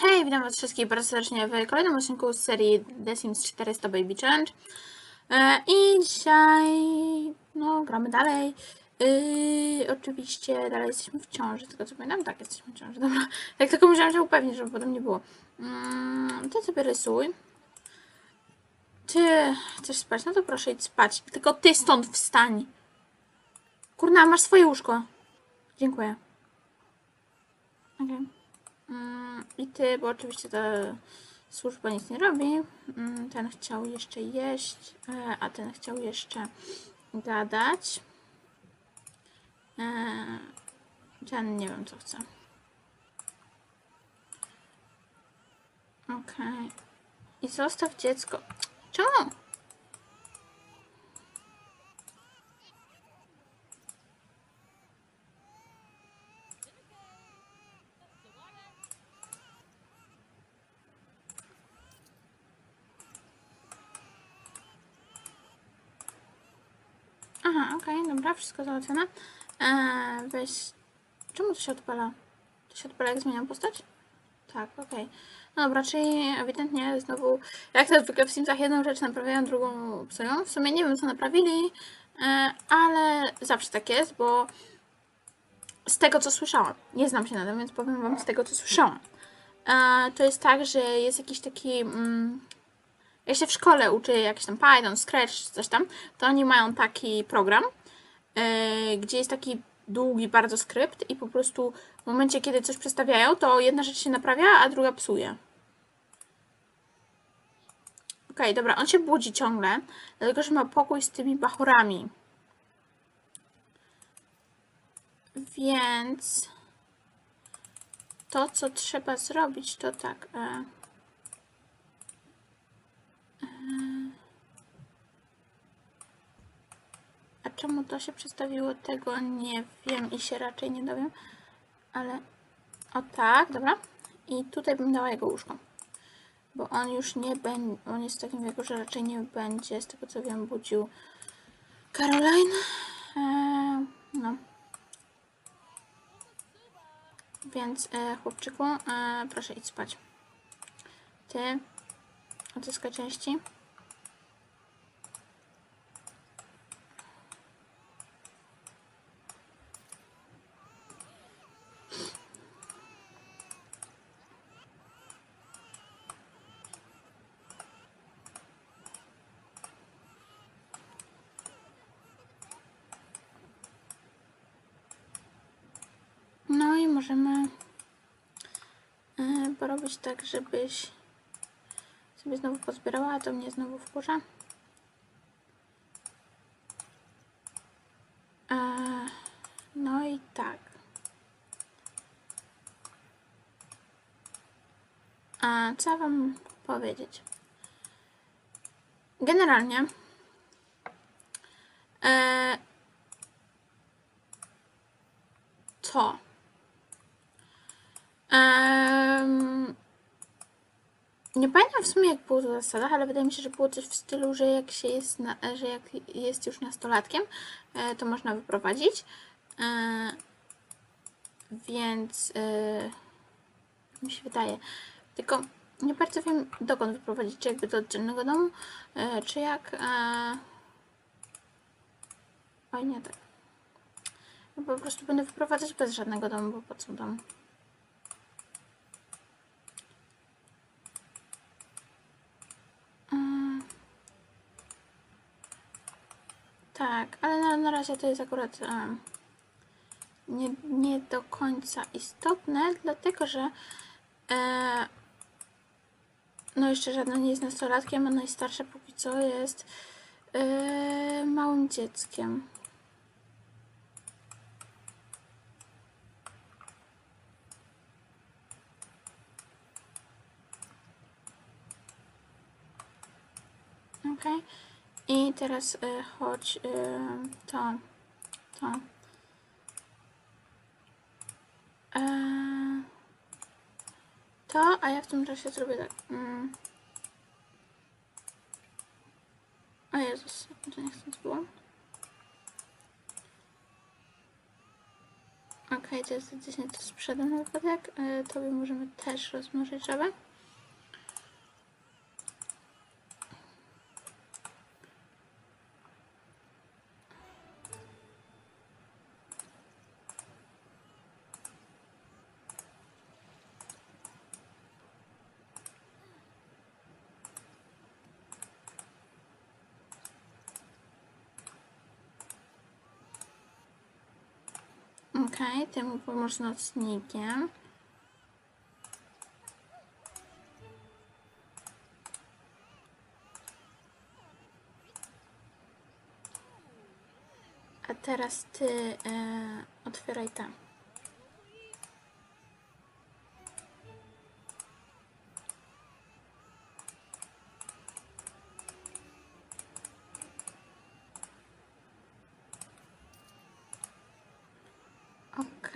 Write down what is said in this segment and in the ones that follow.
Hej, witam was wszystkich bardzo serdecznie w kolejnym odcinku z serii The Sims 400 Baby Challenge. E, I dzisiaj, no, gramy dalej. Yy, oczywiście dalej jesteśmy w ciąży, tego co pamiętam, tak, jesteśmy w ciąży, dobra. Jak tylko musiałam się upewnić, żeby potem nie było. Mm, ty sobie rysuj. Ty chcesz spać? No to proszę idź spać. Tylko ty stąd wstań. Kurna, masz swoje łóżko. Dziękuję. Okej. Mm, I ty, bo oczywiście ta służba nic nie robi. Mm, Ten chciał jeszcze jeść, e, a ten chciał jeszcze gadać. E, Ten nie wiem co chce. Okej. I zostaw dziecko. Czemu? Okej, dobra, wszystko załatwione. Eee, weź. Czemu to się odpala? To się odpala, jak zmieniam postać? Tak, okej. No dobra, czyli ewidentnie znowu, jak to zwykle w Simsach, jedną rzecz naprawiają, drugą psują. W sumie nie wiem, co naprawili, e, ale zawsze tak jest, bo z tego, co słyszałam, nie znam się na tym, więc powiem Wam z tego, co słyszałam. E, to jest tak, że jest jakiś taki. Jak się w szkole uczy jakiś tam Python, Scratch, coś tam, to oni mają taki program, yy, gdzie jest taki długi bardzo skrypt i po prostu w momencie, kiedy coś przestawiają, to jedna rzecz się naprawia, a druga psuje. Okej, dobra, on się budzi ciągle, dlatego że ma pokój z tymi bachorami. Więc to, co trzeba zrobić, to tak. E, A czemu to się przedstawiło, tego nie wiem i się raczej nie dowiem. Ale o tak, dobra. I tutaj bym dała jego łóżko. Bo on już nie będzie, on jest w takim wieku, że raczej nie będzie, z tego co wiem, budził Caroline. Eee, no. Więc e, chłopczyku, e, proszę idź spać. Ty, odzyskaj części. No i możemy e, porobić tak, żebyś sobie znowu pozbierała, a to mnie znowu wkurza. E, no i tak. A co wam powiedzieć? Generalnie e, co? Em, nie pamiętam w sumie jak było to w zasadach, ale wydaje mi się, że było coś w stylu, że jak się jest, na, że jak jest już nastolatkiem, e, to można wyprowadzić. E, więc e, mi się wydaje. Tylko nie bardzo wiem dokąd wyprowadzić, czy jakby do oddzielnego domu, czy jak. Oj nie tak. Ja po prostu będę wyprowadzać bez żadnego domu, bo po co dom? Tak, ale na, na razie to jest akurat em, nie, nie do końca istotne, dlatego że e, no jeszcze żadna nie jest nastolatkiem, a najstarsza póki co jest e, małym dzieckiem. Okej. I teraz y, chodź y, to, to. E, to, a ja w tym czasie zrobię tak. Mm. O Jezus, to nie chcę było. Okej, to jest 10, to sprzedam na wypadek. Tobie możemy też rozmnożyć żabę. Okej, ty mu pomóż. A teraz ty e, otwieraj tam.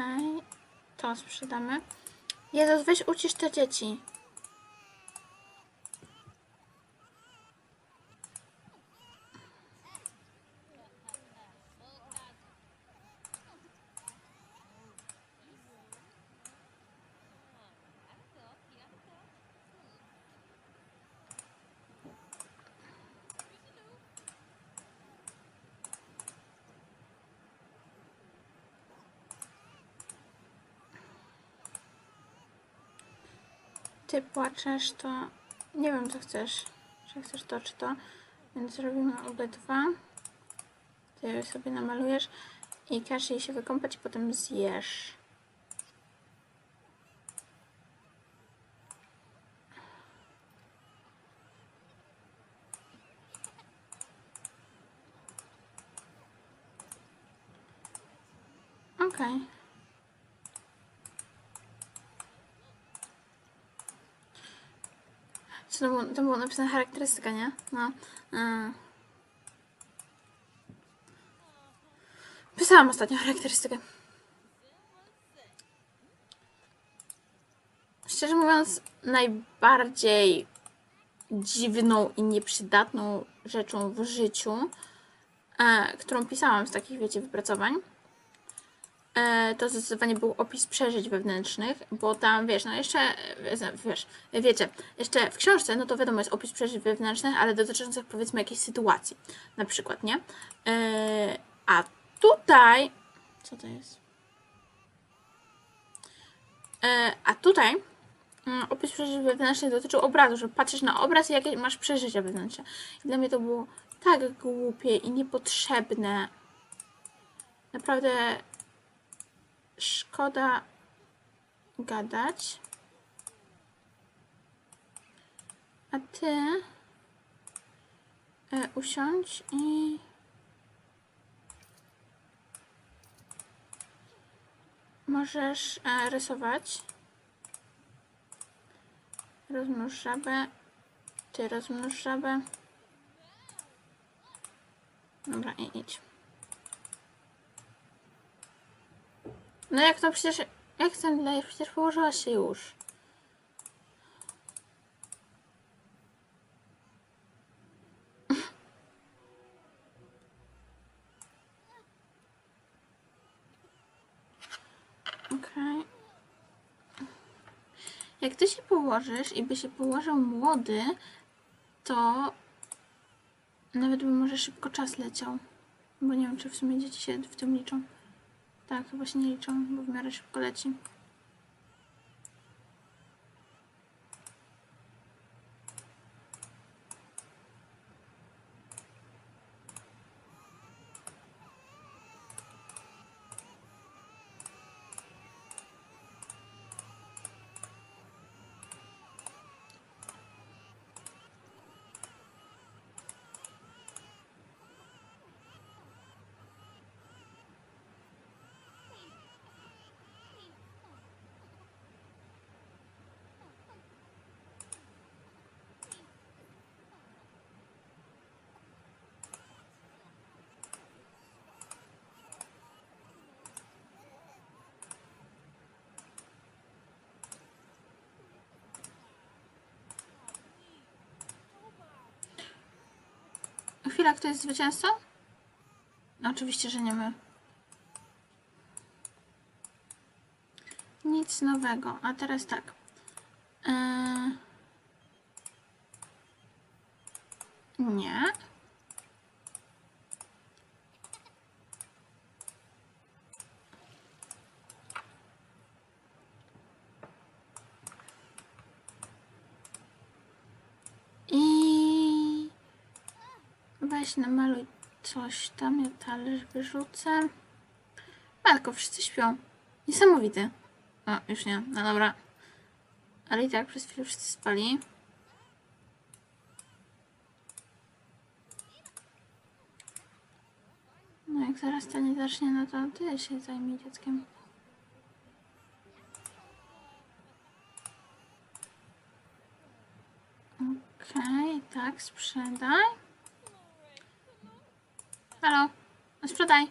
Okej, to sprzedamy. Jezus, weź ucisz te dzieci. Ty płaczesz, to nie wiem co chcesz. Czy chcesz to, czy to. Więc zrobimy obydwa. Ty sobie namalujesz i każ jej się wykąpać i potem zjesz. Okej. Co to było, to było napisane charakterystyka, nie? No. Yy. Pisałam ostatnio charakterystykę. Szczerze mówiąc, najbardziej dziwną i nieprzydatną rzeczą w życiu, e, którą pisałam z takich, wiecie, wypracowań, to zdecydowanie był opis przeżyć wewnętrznych, bo tam, wiesz, no jeszcze, e, wiesz, wiecie, jeszcze w książce, no to wiadomo, jest opis przeżyć wewnętrznych, ale dotyczących, powiedzmy, jakiejś sytuacji, na przykład, nie? E, a tutaj, co to jest? E, a tutaj mm, opis przeżyć wewnętrznych dotyczył obrazu, że patrzysz na obraz i jakie masz przeżycia wewnętrzne. I dla mnie to było tak głupie i niepotrzebne. Naprawdę szkoda gadać. A ty e, usiądź i możesz e, rysować. Rozmnóż żabę. Ty rozmnóż żabę. Dobra, i idź. No jak to przecież... Jak ten leje? Przecież położyła się już. Okej. Jak ty się położysz i by się położył młody, to nawet by może szybko czas leciał. Bo nie wiem, czy w sumie dzieci się w tym liczą. Tak, chyba się liczą, bo w miarę szybko leci. Chwila, kto jest zwycięzcą? No, oczywiście, że nie my. Nic nowego. A teraz tak. Eee... Nie. I weź namaluj coś tam, ja talerz wyrzucę. Matko, wszyscy śpią. Niesamowity. O, już nie, no dobra. Ale i tak przez chwilę wszyscy spali. No jak zaraz to nie zacznie, no to ty się zajmij dzieckiem. Okej, tak, sprzedaj. Halo, no sprzedaj.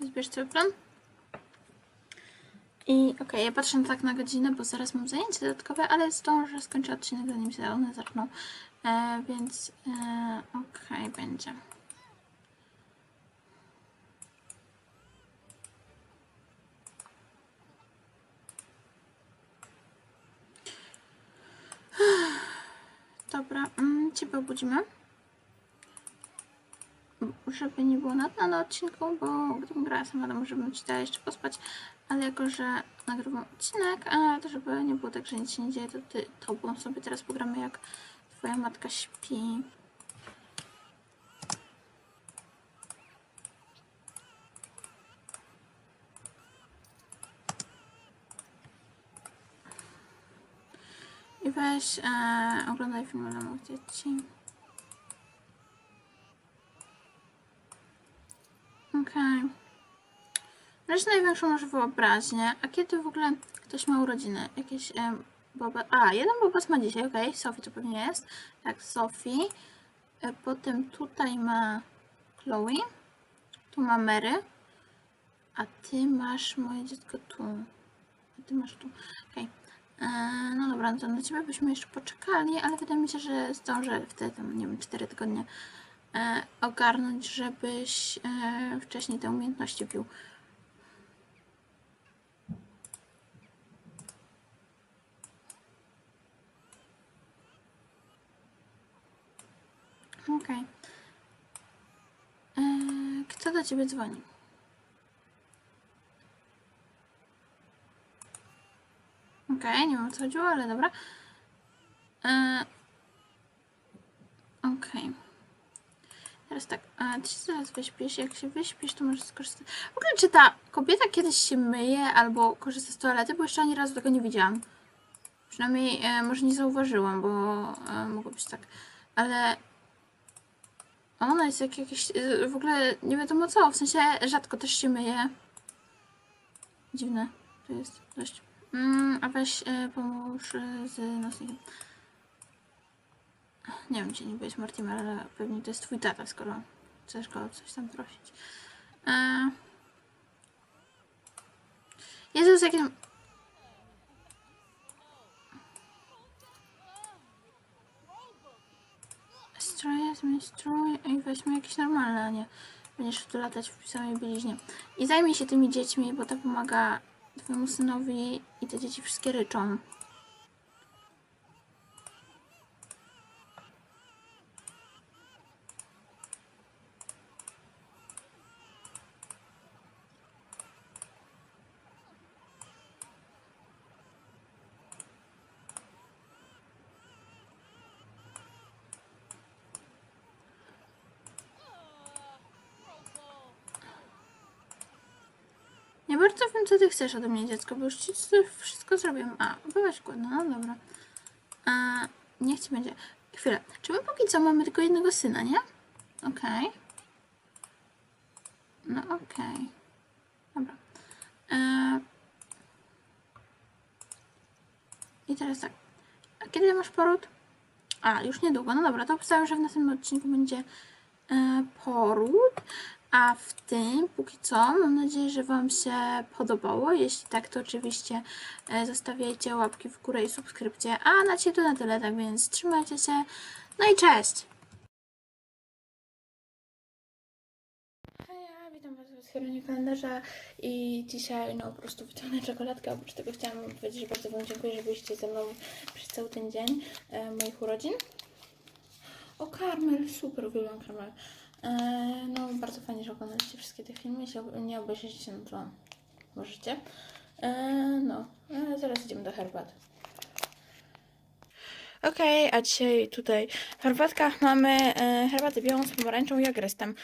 Zbierz cały plan. I okej, ja patrzę tak na godzinę, bo zaraz mam zajęcie dodatkowe, ale zdążę skończyć odcinek, zanim się one zaczną. E, więc e, okej, będzie. Dobra, Ciebie obudzimy. Żeby nie było nadna na odcinku, bo gdybym grała sama, to może bym Ci dała jeszcze pospać, ale jako, że nagrywam odcinek, a to żeby nie było tak, że nic się nie dzieje, to Ty tobą sobie teraz pogramy, jak Twoja matka śpi. Weź, e, oglądaj filmy dla moich dzieci. Okej. Okay. największą masz wyobraźnię. A kiedy w ogóle ktoś ma urodziny? Jakieś e, boba... A, jeden bobas ma dzisiaj, okej. Okay. Sophie to pewnie jest. Tak, Sophie. E, potem tutaj ma Chloe. Tu ma Mary. A ty masz moje dziecko tu. A ty masz tu. Okej. Okay. No dobra, no to na ciebie byśmy jeszcze poczekali, ale wydaje mi się, że zdążę wtedy, tam, nie wiem, 4 tygodnie e, ogarnąć, żebyś e, wcześniej te umiejętności pił. Okej. E, Kto do ciebie dzwoni? Okej, nie wiem o co chodziło, ale dobra. E, Okej. Teraz tak, a ty się zaraz wyśpisz. Jak się wyśpisz, to możesz skorzystać. W ogóle, czy ta kobieta kiedyś się myje albo korzysta z toalety, bo jeszcze ani razu tego nie widziałam. Przynajmniej e, może nie zauważyłam, bo e, mogło być tak. Ale ona jest jak jakieś. E, w ogóle nie wiadomo co, w sensie rzadko też się myje. Dziwne. To jest dość. Mm, a weź e, pomóż e, z nocnikiem. Nie wiem, czy niby jest Mortimer, ale pewnie to jest twój tata, skoro chcesz go o coś tam prosić. E... Jezus, jakie... Stroje, zmień strój i weźmy jakieś normalne, a nie będziesz tu latać w samej bieliźnie. I zajmij się tymi dziećmi, bo to pomaga twojemu synowi i te dzieci wszystkie ryczą. Bardzo wiem, co ty chcesz ode mnie, dziecko, bo już ci wszystko zrobiłem. A, byłaś głodna, no dobra. A, niech ci będzie. Chwilę. Czy my póki co mamy tylko jednego syna, nie? Okej. Okay. No okej. Okay. Dobra. E... I teraz tak. A kiedy masz poród? A, już niedługo. No dobra, to obstawiam, że w następnym odcinku będzie e, poród. A w tym, póki co, mam nadzieję, że Wam się podobało. Jeśli tak, to oczywiście e, zostawiajcie łapki w górę i subskrypcję. A na dzisiaj to na tyle, tak więc trzymajcie się. No i cześć! otwieranie kalendarza i dzisiaj no po prostu wyciągnę czekoladkę. Oprócz tego chciałam powiedzieć, że bardzo Wam dziękuję, że byliście ze mną przez cały ten dzień e, moich urodzin. O, Karmel, super, uwielbiam Karmel. E, no, bardzo fajnie, że oglądaliście wszystkie te filmy. Jeśli nie obejrzycie, no to możecie. E, no, zaraz idziemy do herbaty. Okej, a dzisiaj tutaj w herbatkach mamy e, herbatę białą z pomarańczą i agrestem.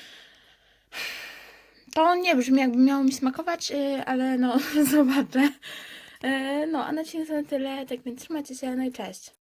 To nie brzmi jakby miało mi smakować, ale no zobaczę. No, a na dzisiaj to tyle, tak więc trzymajcie się, no i cześć.